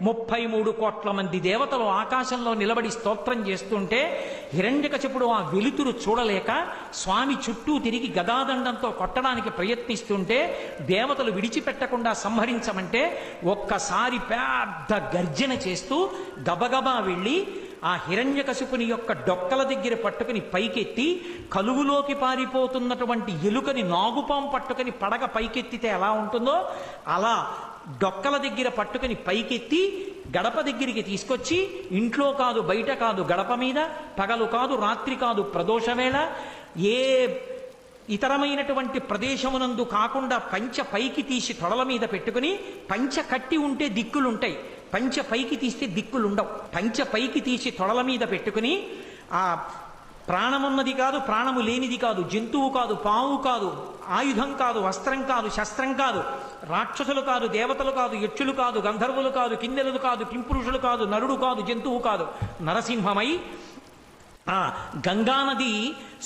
ముప్పై మూడు కోట్ల మంది దేవతలు ఆకాశంలో నిలబడి స్తోత్రం చేస్తుంటే హిరణ్యకశపుడు ఆ వెలుతురు చూడలేక స్వామి చుట్టూ తిరిగి గదాదండంతో కొట్టడానికి ప్రయత్నిస్తుంటే దేవతలు విడిచిపెట్టకుండా సంహరించమంటే ఒక్కసారి పెద్ద గర్జన చేస్తూ గబగబా వెళ్ళి ఆ హిరణ్యకశిపుని యొక్క డొక్కల దగ్గర పట్టుకుని పైకెత్తి కలుగులోకి పారిపోతున్నటువంటి ఎలుకని నాగుపాం పట్టుకుని పడగ పైకెత్తితే ఎలా ఉంటుందో అలా డొక్కల దగ్గర పట్టుకుని పైకెత్తి గడప దగ్గరికి తీసుకొచ్చి ఇంట్లో కాదు బయట కాదు గడప మీద పగలు కాదు రాత్రి కాదు ప్రదోషవేళ ఏ ఇతరమైనటువంటి ప్రదేశమునందు కాకుండా పంచ పైకి తీసి తొడల మీద పెట్టుకుని పంచ కట్టి ఉంటే దిక్కులుంటాయి. పంచ పైకి తీస్తే దిక్కులుండవు. పంచ పైకి తీసి తొడల మీద పెట్టుకుని ఆ ప్రాణమున్నది కాదు ప్రాణము లేనిది కాదు జంతువు కాదు పాము కాదు ఆయుధం కాదు వస్త్రం కాదు శస్త్రం కాదు రాక్షసులు కాదు దేవతలు కాదు యక్షులు కాదు గంధర్వులు కాదు కిన్నెలలు కాదు కింపురుషులు కాదు నరుడు కాదు జంతువు కాదు నరసింహమై ఆ గంగానది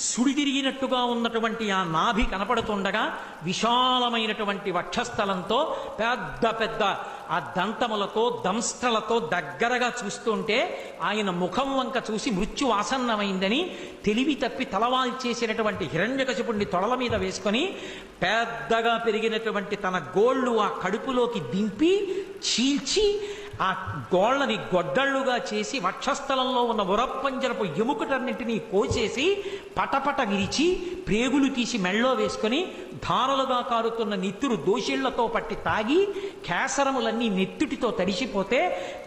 సుడిదిరిగినట్టుగా ఉన్నటువంటి ఆ నాభి కనపడుతుండగా విశాలమైనటువంటి వక్షస్థలంతో పెద్ద పెద్ద ఆ దంతములతో దంస్ట్రలతో దగ్గరగా చూస్తుంటే ఆయన ముఖం వంక చూసి మృత్యు ఆసన్నమైందని తెలివి తప్పి తలవాల్ చేసినటువంటి హిరణ్యకశిపుణ్ణి తొడల మీద వేసుకొని పెద్దగా పెరిగినటువంటి తన గోళ్ళు ఆ కడుపులోకి దింపి చీల్చి ఆ గోళ్ళని గొడ్డళ్ళుగా చేసి వక్షస్థలంలో ఉన్న ఉరప్పంజరపు ఎముకటన్నింటినీ కోసేసి పటపట విరిచి ప్రేగులు తీసి మెళ్ళో వేసుకొని ధారలుగా కారుతున్న నిత్తురు దోషిళ్ళతో పట్టి తాగి కేసరములన్నీ నెత్తుటితో తడిసిపోతే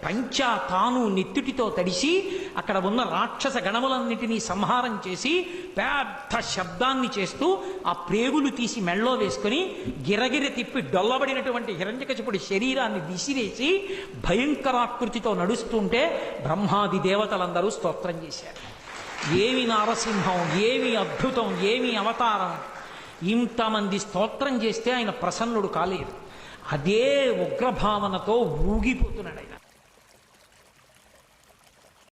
పంచా తాను నెత్తుటితో తడిసి అక్కడ ఉన్న రాక్షస గణములన్నిటినీ సంహారం చేసి పెద్ద శబ్దాన్ని చేస్తూ ఆ ప్రేగులు తీసి మెళ్ళో వేసుకొని గిరగిర తిప్పి డొల్లబడినటువంటి హిరణ్యకశిపుడి శరీరాన్ని విసిరేసి భయంకరాకృతితో నడుస్తుంటే బ్రహ్మాది దేవతలందరూ స్తోత్రం చేశారు. ఏమి నారసింహం ఏమి అద్భుతం ఏమి అవతారం? ఇంతమంది స్తోత్రం చేస్తే ఆయన ప్రసన్నుడు కాలేదు. అదే ఉగ్రభావనతో ఊగిపోతున్నాడు